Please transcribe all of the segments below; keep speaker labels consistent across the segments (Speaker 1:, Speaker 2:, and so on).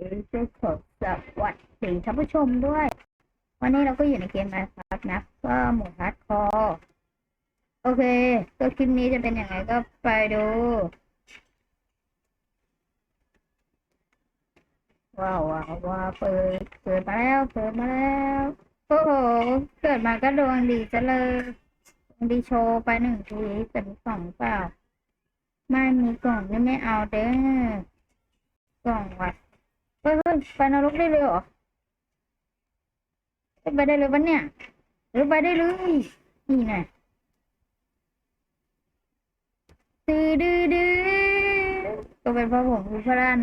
Speaker 1: เจ้าของสวัสดีท่านผู้ชมด้วย วันนี้เราก็อยู่ในเกมนะครับนะ ก็หมดฮาร์ดคอร์โอเค ก็คลิปนี้จะเป็นยังไงก็ไปดู ว้าวว้าวว้าวเปิดเปิดมาแล้วเปิดมาแล้วโอ้โหเกิดมาก็ดวงดีจะเลยดวงดีโชว์ไปหนึ่งทีแต่มีกล่องเปล่าไม่มีกล่องนี่ไม่เอาเด้อกล่องว่ะ เฮ้ยเฮ้ยไปนรกได้เลยเหรอไปได้เลยวันเนี่ยหรือไปได้เลย นี่ไงดื้อดื้อดื้อก็เป็นเพราะผมคือพระรัน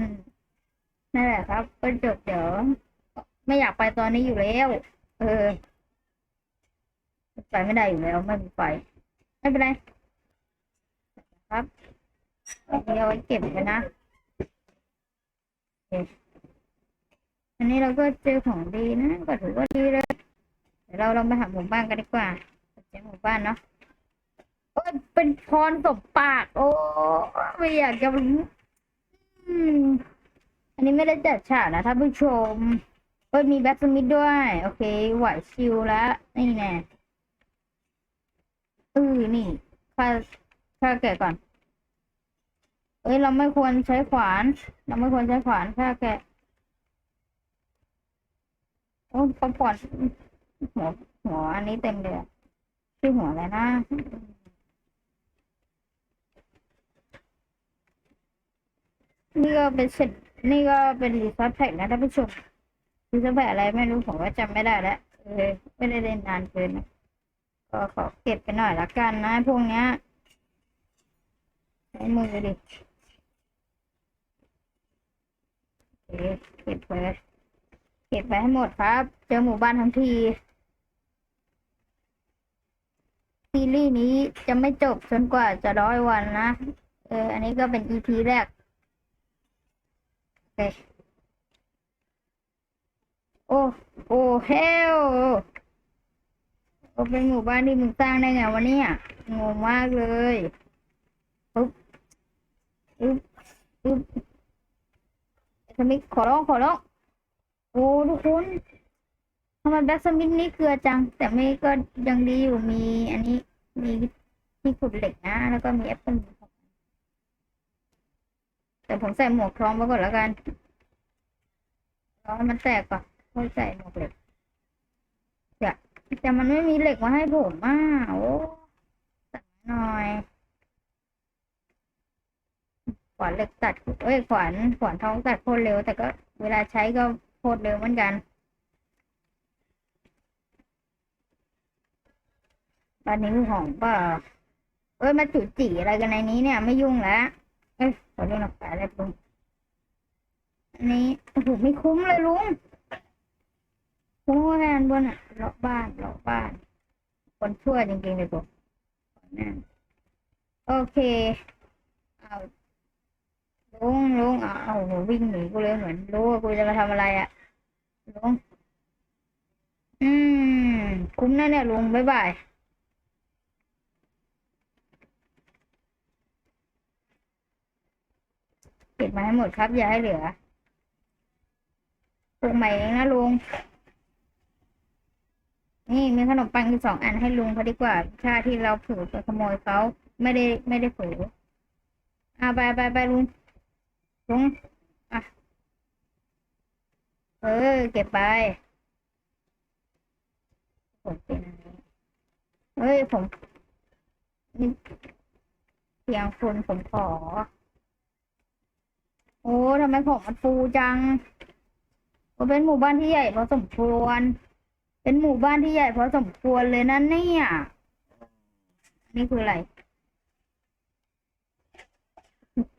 Speaker 1: นั่นแหละครับ ก็จบเดี๋ยว ไม่อยากไปตอนนี้อยู่แล้ว เออ ไปไม่ได้อยู่แล้วไม่มีไฟไม่เป็นไรครับอันนี้เอาไว้เก็บกันนะโอันนี้เราก็เจอของดีนะก็ถือว่าดีเลยเดี๋ยวเราลองไปหาหมู่บ้านกันดีกว่าเจอหมู่บ้านเนาะโอ้ยเป็นพรสมปาก โอ้ไม่อยากจะอืมอันนี้ไม่ได้จัดฉากนะท่านผู้ชมเอ้ยมีแบ็กสมิธด้วย โอเค ไหวชิลแล้วนี่แน่เออนี่ค่าค่าแกะก่อน เอ้ยเราไม่ควรใช้ขวาน เราไม่ควรใช้ขวานค่าแกะ อ้ปอปอนหัวหัวอันนี้เต็มเลยอะชื่อหัวอะไรนะนี่ก็เป็นเสร็จนี่ก็เป็นรีซอสแพ็กนะท่านผู้ชมรีซอสแพ็กอะไรไม่รู้ผมก็จำไม่ได้แล้วเออไม่ได้เล่นนานเกินนะก็ขอเก็บไปหน่อยละกันนะพวกเนี้ยใช้มือดิเก็บไป เก็บไปให้หมดครับ เจอหมู่บ้านทั้งที ซีรีส์นี้จะไม่จบจนกว่าจะร้อยวันนะ เออ อันนี้ก็เป็น EP แรก โอเค โอ้ โอ้เฮลโอเป็นหมู่บ้านที่มึงสร้างได้ไงวะเนี่ยงงมากเลยปึ๊บปึ๊บปึ๊บสมิธขอร้องขอร้อง โอ้ทุกคนทำไมแบ็กสมิธนี่เกลือจัง แต่ไม่ก็ยังดีอยู่มี อันนี้มีที่ขุดเหล็กนะ แล้วก็มีแอปเปิลแต่ผมใส่หมวกคล้องไว้ก่อนแล้วกันรอให้มันแตกก่อนค่อยใส่หมวกเหล็กเดี๋ยวแต่มันไม่มีเหล็กมาให้ผมอะโอ้ตัดหน่อยขวานเหล็กตัดเอ้ยขวานขวานทองตัดโคตรเร็ว แต่ก็เวลาใช้ก็ ตรเร็วเหมือนกันบ้านนี้มีของป่าเอ้ยมาจุจีอะไรกันในนี้เนี่ย ไม่ยุ่งแล้ว เอ้ยขอเรื่องหนักอะไรลุงอันนี้โอ้โหไม่คุ้มเลยลุงคุ้มแทนบนอะเลาะบ้านเลาะบ้าน คนชั่วจริงๆเลยผมนั่นโอเคเอาลุงลุงเอาเอาโหวิ่งหนีกูเลยเหมือนรู้ว่ากูจะมาทำอะไรอะ ลุงอืม คุ้มนะเนี่ยลุงบ๊ายบายเก็บมาให้หมดครับอย่าให้เหลือปลูกใหม่เองนะลุง นี่มีขนมปังอยู่สองอันให้ลุงเขาดีกว่าชาที่เราผือไปขโมยเขาไม่ได้ไม่ได้ผือเอาไปไปไปลุงลุงอะ ออ เก็บไปผมเป็นอันนี้เฮ้ยผมนี่เสียงคุณผมขอ โอ้ทำไมของมันฟูจังก็เป็นหมู่บ้านที่ใหญ่พอสมควร เป็นหมู่บ้านที่ใหญ่พอสมควรเลยนะเนี่ย นี่คืออะไร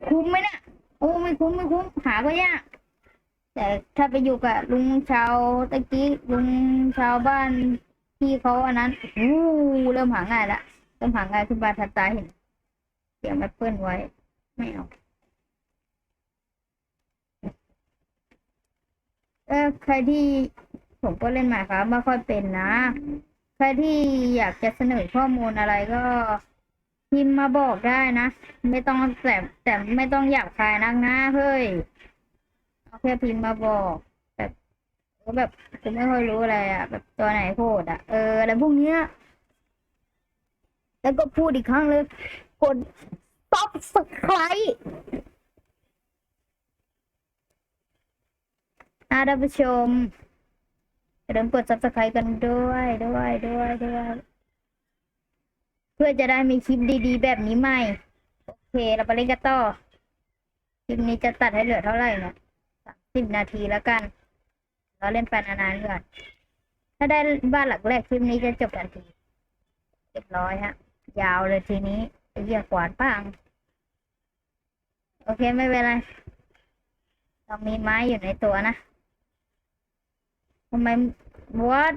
Speaker 1: คุ้มไหมเนี่ยโอ้ไม่คุ้มไม่คุ้มหาก็ยาก แต่ถ้าไปอยู่กับลุงชาวตะกี้ลุงชาวบ้านที่เขาอันนั้นอู้เริ่มหาง่ายละเริ่มหาง่ายขึ้นบานทันตาเห็นเสียงแอปเปิลไว้ ไม่เอาเออใครที่ผมก็เล่นหมายครับไม่ค่อยเป็นนะ ใครที่อยากจะเสนอข้อมูลอะไรก็พิมพ์มาบอกได้นะ ไม่ต้องแต่แต่ไม่ต้องอยากคายนักนะเฮ้ย แค่พิมพ์มาบอกแบบก็แบบกูไม่ค่อยรู้อะไรอะ แบบตัวไหนพูดอะ เอออะไรพวกเนี้ย แล้วก็พูดอีกครั้งเลย กด subscribe นะท่านผู้ชมอย่าลืมกด subscribe กันด้วยด้วยด้วยด้วย เพื่อจะได้มีคลิปดีๆ แบบนี้ใหม่ โอเค เราไปเล่นกันต่อ คลิปนี้จะตัดให้เหลือเท่าไหร่เนี่ย สิบนาทีแล้วกัน เราเล่นไปนานๆก่อนถ้าได้บ้านหลักแรกคลิปนี้จะจบทันทีเรียบร้อยฮะ ยาวเลยทีนี้เหี้ยกวาดปังโอเคไม่เป็นไรเรามีไม้อยู่ในตัวนะทำไมวัด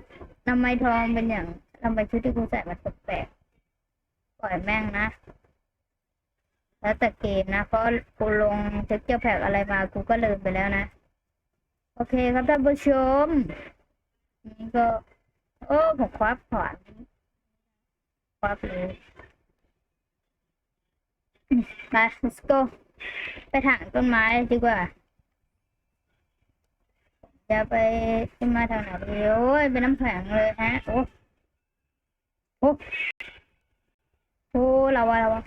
Speaker 1: ทำไมทองเป็นอย่างทำไมชุดที่กูใส่มันแปลกปล่อยแม่งนะ แล้วแต่เกมนะ เพราะกูลงเทคเจอร์แพ็กอะไรมา กูก็ลืมไปแล้วนะ โอเคครับท่านผู้ชม นี่ก็ โอ้ผมควักขวานควักเลยมา let's go ไปถางต้นไม้ดีกว่า จะไปขึ้นมาทางไหนดีโอ้ยเป็นน้ำแข็งเลยฮะ โอ้โอ้โอ้เราว่าเราว่า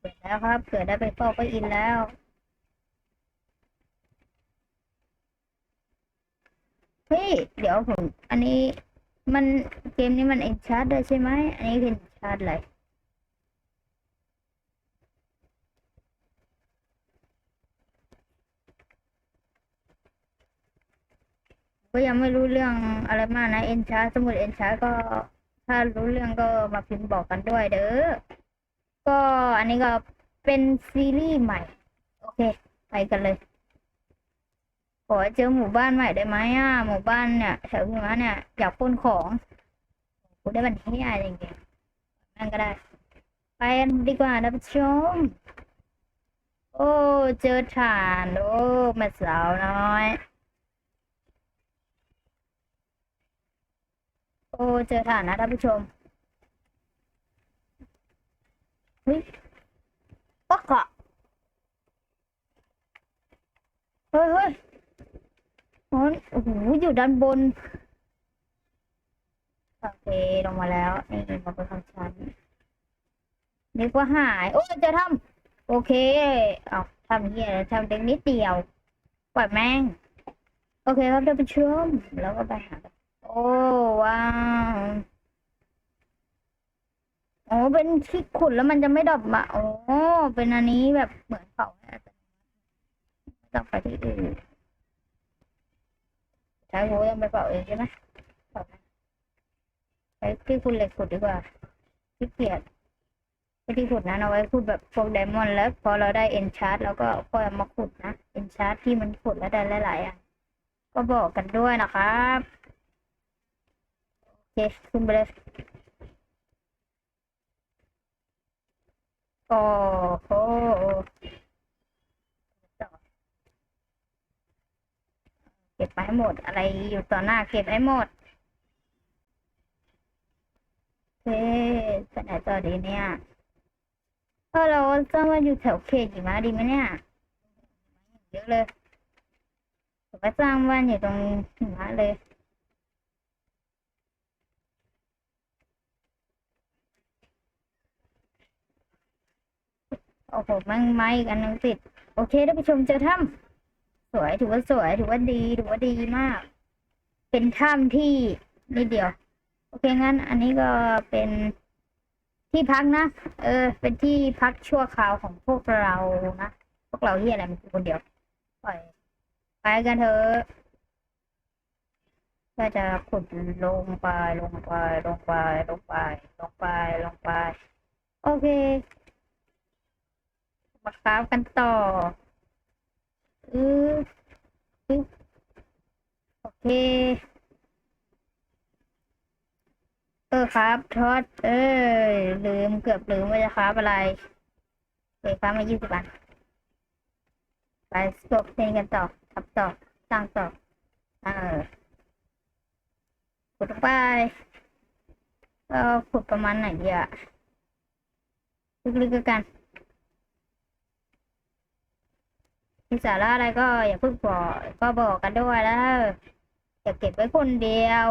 Speaker 1: เกิดแล้วครับ เกิดได้ไปฟอกไปอินแล้ว เฮ้ย เดี๋ยวผม อันนี้มันเกมนี้มันเอ็นชาร์ดด้ใช่ไหม อันนี้เป็นชาร์ดอะไรก็ยังไม่รู้เรื่องอะไรมากนะ เอ็นชาร์สมุดเอ็นชาร์ก็ ถ้ารู้เรื่องก็มาพิมพ์บอกกันด้วยเด้อ ก็อันนี้ก็เป็นซีรีส์ใหม่ โอเค ไปกันเลย ขอเจอหมู่บ้านใหม่ได้ไหมอะหมู่บ้านเนี่ยแถวหิมะเนี่ยอยากปล้นของกูได้บันเทียจริงๆนั่นก็ได้ ไปดีกว่าท่านผู้ชมโอ้เจอฐานโอ้แม่สาวน้อย โอ้เจอฐานนะท่านผู้ชมเฮ้ยปักอะเฮ้ยเฮ้ย โอ้โอ้โหอยู่ด้านบนโอเคลงมาแล้วนี่มาเป็นของฉันนึกว่าหาย โอ้จะทำโอเคเอาทำเหี้ยทำเด็กนิดเดียวปล่อยแม่ง โอเคครับท่านผู้ชมแล้วก็ไปหาโอ้ว้าวโอ้เป็นที่ขุดแล้วมันจะไม่ดรอปมาโอ้เป็นอันนี้แบบเหมือนเขาต้องไปที่อื่น ช้หูยังไปเป่าเองใช่ไหมเป่าไปที่คุณเหล็กขุดดีกว่าที่เกียจไปที่ขุดนะเอาไว้ขุดแบบพวกไดมอนด์แล้ว พอเราได้เอ็นชาร์ตแล้วก็ค่อยมาขุดนะเอ็นชาร์ตที่มันขุดแล้วได้หลายๆอะก็บอกกันด้วยนะครับโอเคขึ้นไปเลยโอ้โห ก็บไปให้หมดอะไรอยู่ต่อหน้าเก็บให้หมดโอเคไปไหนต่อดีเนี่ยเออเราจะมาอยู่แถวเขตหิมะดีไหมเนี่ยเยอะเลยผมไปสร้างบ้านอยู่ตรงหิมะเลยโอ้โหมังไม้อีกอันหนึงติด โอเคท่านผู้ชมเจอถ้ำ สวยถือว่าสวยถือว่าดีถือว่าดีมาก เป็นถ้ำที่นิดเดียว โอเคงั้น อันนี้ก็เป็นที่พักนะ เออ เป็นที่พักชั่วคราวของพวกเรานะ พวกเราที่อะไรมันคือคนเดียว ปล่อย ไปกันเถอะก็จะขุดลงไป ลงไป ลงไป ลงไป ลงไป ลงไป โอเค มาคราฟกันต่อ อืออือโอเค เออครับทอดเออลืมเกือบลืมว่าจะครับอะไรโอเคครับมายี่สิบอันไปสกบเพลงกันต่อทับต่อสร้างต่อเออขุดลงไปก็ขุดประมาณไหนดีอะลึกๆกัน มีสาระอะไรก็อย่าเพิ่งบอกก็บอกกันด้วยแล้วอย่าเก็บไว้คนเดียว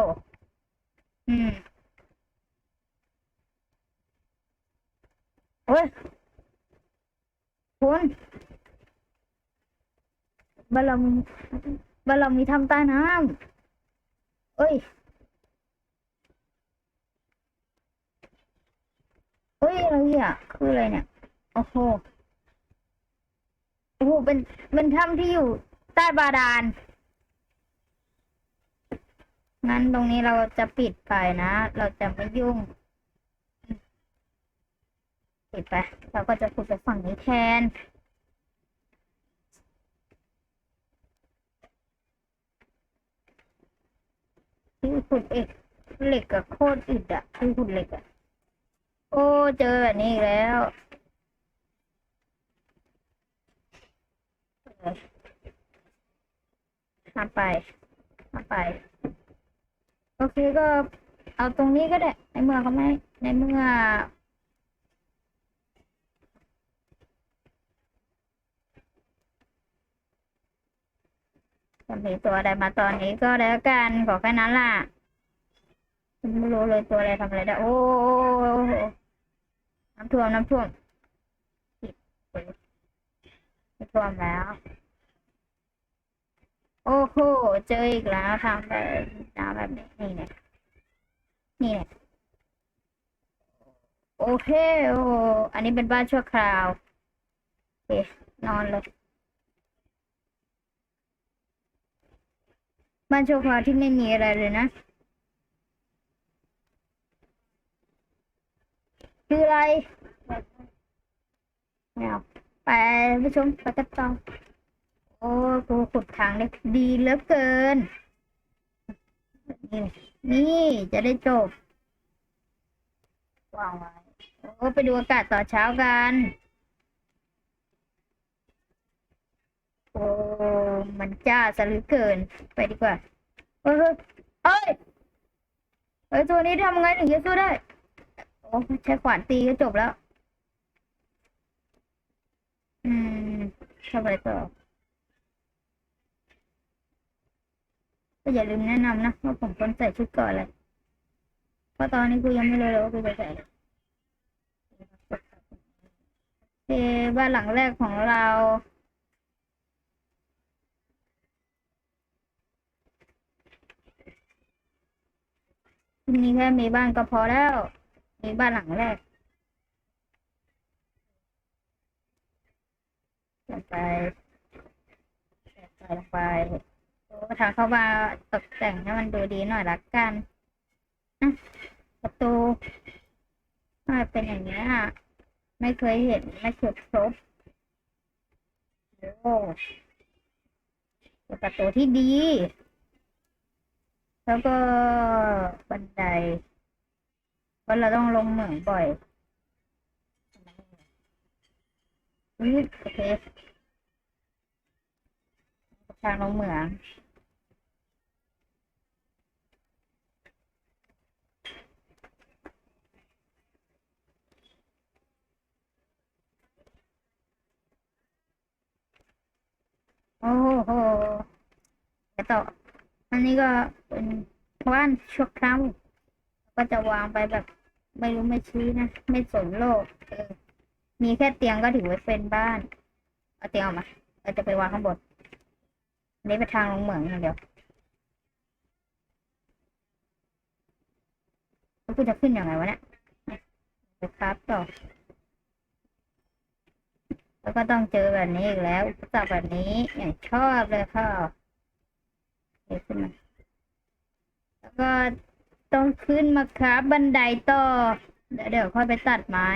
Speaker 1: อืมโอ้ยคุณบารมีบารมีทำใต้น้ำเอ้ยเฮ้ยอะไรอะคืออะไรเนี่ย โอ้โห โอ้โหเป็นเป็นถ้ำที่อยู่ใต้บาดาล งั้นตรงนี้เราจะปิดไปนะ เราจะไม่ยุ่ง ปิดไป เราก็จะขุดไปฝั่งนี้แทน ขุดเอกเหล็กกับโคตรอึดอะขุดเหล็กอะโอ้ เจอแบบนี้อีกแล้ว ทำไปทำไป โอเคก็เอาตรงนี้ก็ได้ ในเมื่อเขาไม่ ในเมื่อจะมีตัวอะไรมาตอนนี้ก็แล้วกันขอแค่นั้นล่ะไม่รู้เลยตัวอะไรทำอะไรได้ โอ้น้ำท่วมน้ำท่วมปิดเปิด ท่วมแล้ว โอ้โหเจออีกแล้วทำแบบน้ำแบบนี้นี่เนี่ยนี่เนี่ยโอเคโอ้อันนี้เป็นบ้านชั่วคราวโอเคนอนเลยบ้านชั่วคราวที่ไม่มีอะไรเลยนะคืออะไรไม่เอา ไปผู้ชมไปกันต่อโอ้กูขุดทางได้ดีเหลือเกิน นี่นี่จะได้จบวางไว้โอ้ไปดูอากาศต่อเช้ากัน โอ้มันจ้าซะเหลือเกินไปดีกว่าเฮ้ยเฮ้ยเอ้ยเฮ้ยตัวนี้ทำไงถึงจะสู้ได้ โอ้ใช้ขวานตีก็จบแล้ว อืม ทำอะไรต่อ ก็อย่าลืมแนะนำนะว่าผมควรใส่ชุดก่อนเลยเพราะตอนนี้กูยังไม่รู้เลยว่ากูจะใส่อะไรโอบ้านหลังแรกของเราทีนี้แค่มีบ้านก็พอแล้ว มีบ้านหลังแรก ลงไปใส่ไปลงไปโอ้ทางเข้ามาตกแต่งให้มันดูดีหน่อยละกันอะประตูทำไมเป็นอย่างนี้ยอะ ไม่เคยเห็น ไม่เคยพบโอ้ประตูที่ดี แล้วก็บันได เพราะเราต้องลงเหมืองบ่อย อือโอเคทางลงเหมืองโอ้โหไปต่ออันนี้ก็เป็นบ้านชั่วคราวก็จะวางไปแบบ ไม่รู้ไม่ชี้นะ ไม่สนโลกเออ มีแค่เตียงก็ถือว่าเป็นบ้าน เอาเตียงออกมาเราจะไปวางข้างบนนี้ไปทางลงเหมืองอย่างเดียวแล้วกูจะขึ้นยังไงวะเนี่ยไปครับต่อ แล้วก็ต้องเจอแบบนี้อีกแล้วอุปสรรคแบบนี้อย่างชอบเลยค่ะเดี๋ยวขึ้นมาแล้วก็ต้องขึ้นมาครับ บันไดต่อ เดี๋ยวเดี๋ยวค่อยไปตัดไม้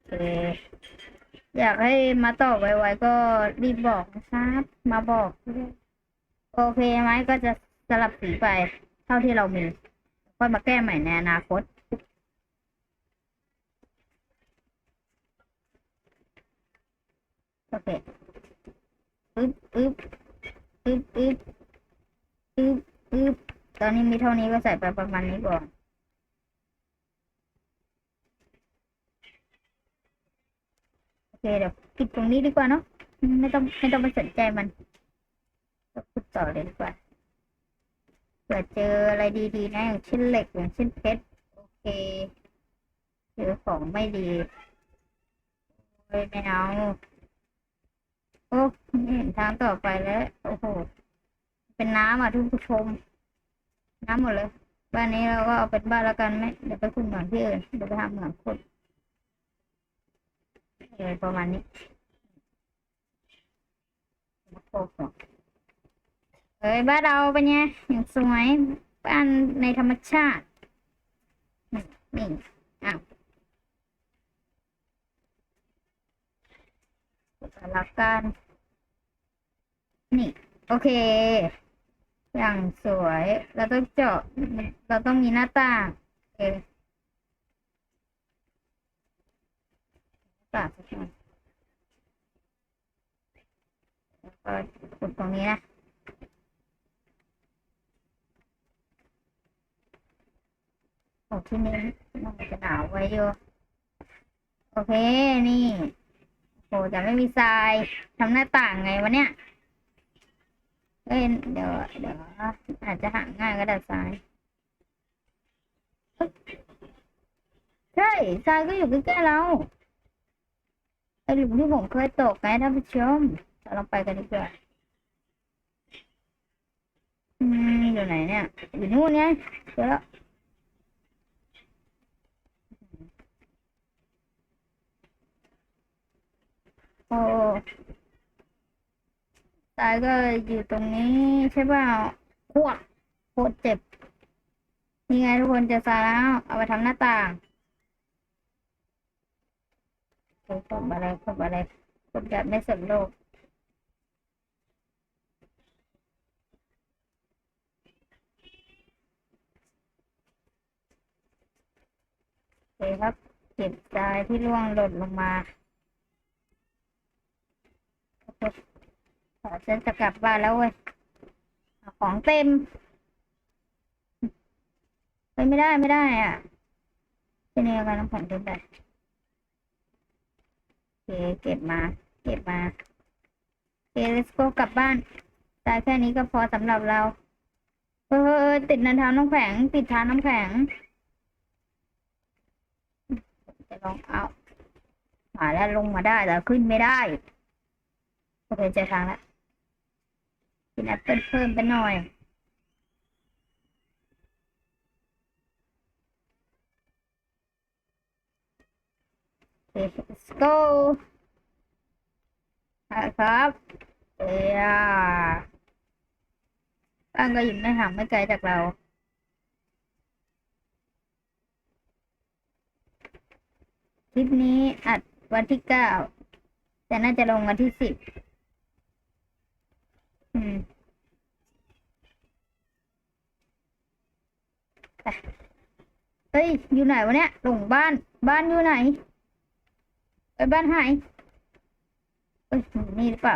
Speaker 1: โอ เคอยากให้มาต่อไวๆก็รีบบอกนะครับ มาบอก โอเคไหมก็จะสลับสีไป เท่าที่เรามีค่อยมาแก้ใหม่ในอนาคตโอเคอึ๊บอึ๊บอึ๊บอึ๊บอึ๊บอึ๊บตอนนี้มีเท่านี้ก็ใส่ไปประมาณนี้ก่อนโอ เคเดี๋ยวปิดตรงนี้ดีกว่าเนาะไม่ต้องไม่ต้องไปสนใจมันเราขุดต่อเลยดีกว่าเผื่อเจออะไรดีๆนะอย่างเช่นเหล็กอย่างเช่นเพชรโอเคเจอของไม่ดีโอ้ยไม่เอาโอ้ไม่เห็นทางต่อไปแล้วโอ้โหเป็นน้ำอะทุกผู้ชม น้ำหมดเลย บ้านนี้เราก็เอาเป็นบ้านแล้วกันไหมเดี๋ยวไปขุดเหมืองที่อื่นเดี๋ยวไปทำเหมืองขุ ดเออประมาณนี้โอ้โหเอ้ยบ้านเราเป็นไงอย่างสวยบ้านในธรรมชาตินี่อ้าวขุดแล้วกันนี่ โอเค อย่างสวย เราต้องเจาะเราต้องมีหน้าต่างโอเค หน้าต่าสักหน่อยแล้วก็ขุดตรงนี้นะโอ้ที่นี้น่าจะหนาวไว้อยู่โอเคนี่โอ้แต่ไม่มีทรายทำหน้าต่างไงวะเนี่ยเอ้ยเดี๋ยวเดี๋ยวอาจจะหาง่ายก็ได้ทรายเอ้ยใช่ทรายก็อยู่ใกล้ๆเรา ไอหลุมที่ผมเคยตกไงท่านผู้ชมเราลองไปกันดีกว่าอืมอยู่ไหนเนี่ย อยู่นู่นไงเจอแล้วโอ้ตายก็อยู่ตรงนี้ใช่เปล่าพวกโคตรเจ็บนี่ไงทุกคนจอทรายแล้ว เอาไปทำหน้าต่าง โอ้กดอะไรกดอะไรกดแบบไม่สนโลกโอเคครับเก็บทรายที่ร่วงหล่นลงมาโอเคขอฉันจะกลับบ้านแล้วเว้ยของเต็มไปไม่ได้ไม่ได้อะเป็นยังไงน้ำแข็งเต็มไป เก็บมา เก็บมาโอเค let's go กลับบ้านตายแค่นี้ก็พอสำหรับเรา เออติดนันทาน้ำแข็ง ติดทานน้ำแข็ง จะลองเอาหาแล้วลงมาได้แต่ขึ้นไม่ได้โอเคเจอทางแล้วกินแอปเปิลเพิ่มไปหน่อย โอเค let's go ไปครับเอ้ยบ้านก็อยู่ไม่ห่างไม่ไกลจากเราคลิปนี้อัดวันที่เก้าแต่น่าจะลงวันที่สิบอืมไปเฮ้ย อยู่ไหนวะเนี่ยหลงบ้าน บ้านอยู่ไหน ไปบ้านหายเอ้ยนี่หรือเปล่า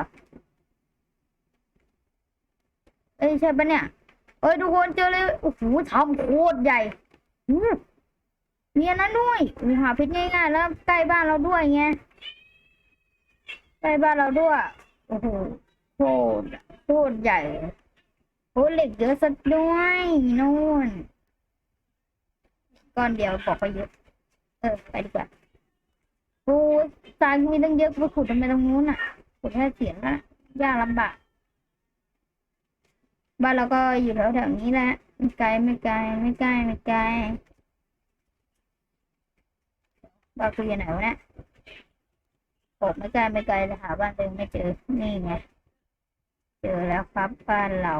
Speaker 1: เอ้ยใช่ปะเนี่ย เอ้ยทุกคนเจอเลย โอ้โหทำโคตรใหญ่มีอันนั้นด้วยอุ๊ยหาเพชรง่ายๆแล้วใกล้บ้านเราด้วยไงใกล้บ้านเราด้วย โอ้โหโคตรโคตรใหญ่โอ้เหล็กเยอะสักด้วยนู่นก้อนเดียวบอกไปเยอะ เออไปดีกว่า โอ้ยทรายมีตั้งเยอะไปขุดทำไมตรงนู้นอะ ขุดแค่เสียงละยากลำบาก บ้านเราก็อยู่แถวแถวๆนี้แหละ ไม่ไกลไม่ไกลไม่ใกล้ไม่ไกลบ้านคืออยู่ไหนวะเนี่ยโอ้ไม่ไกลไม่ไกลเลยหาบ้านตัวเองไม่เจอ นี่ไง เจอแล้วครับบ้านเรา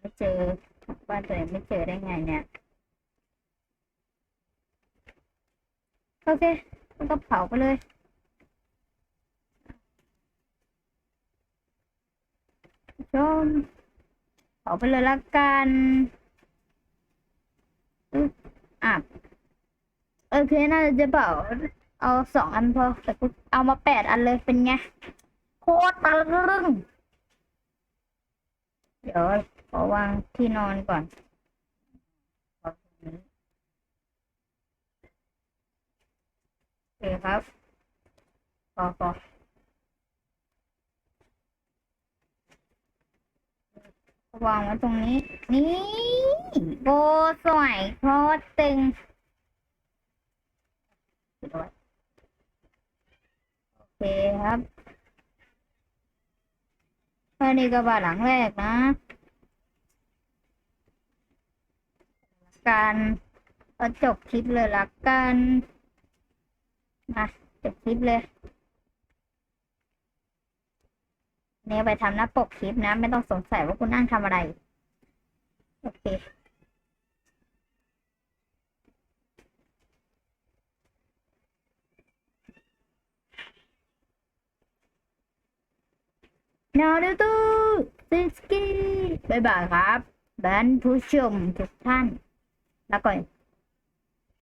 Speaker 1: ไม่เจอบ้านตัวเองไม่เจอได้ไงเนี่ย โอเคก็เผาไปเลยชมเผาไปเลยละกันอึ๊บอะโอเค น่าจะเผาเอาสองอันพอแต่กูเอามาแปดอันเลยเป็นไง โคตรตะลึง เดี๋ยวขอวางที่นอนก่อนวางตรงนี้ เคครับพอพอวางไว้ตรงนี้ นี่ โบสวยโคตรตึงโอเคครับอันนี้ก็บ้านหลังแรกนะกันก็จบคลิปเลยละกัน มาจบคลิปเลยเนี่ยไปทำหน้าปกคลิปนะ ไม่ต้องสงสัยว่าคุณนั่งทำอะไร โอเคนารูโตซิสกี้บ๊ายบายครับท่านผู้ชมทุกท่าน แล้วก่อน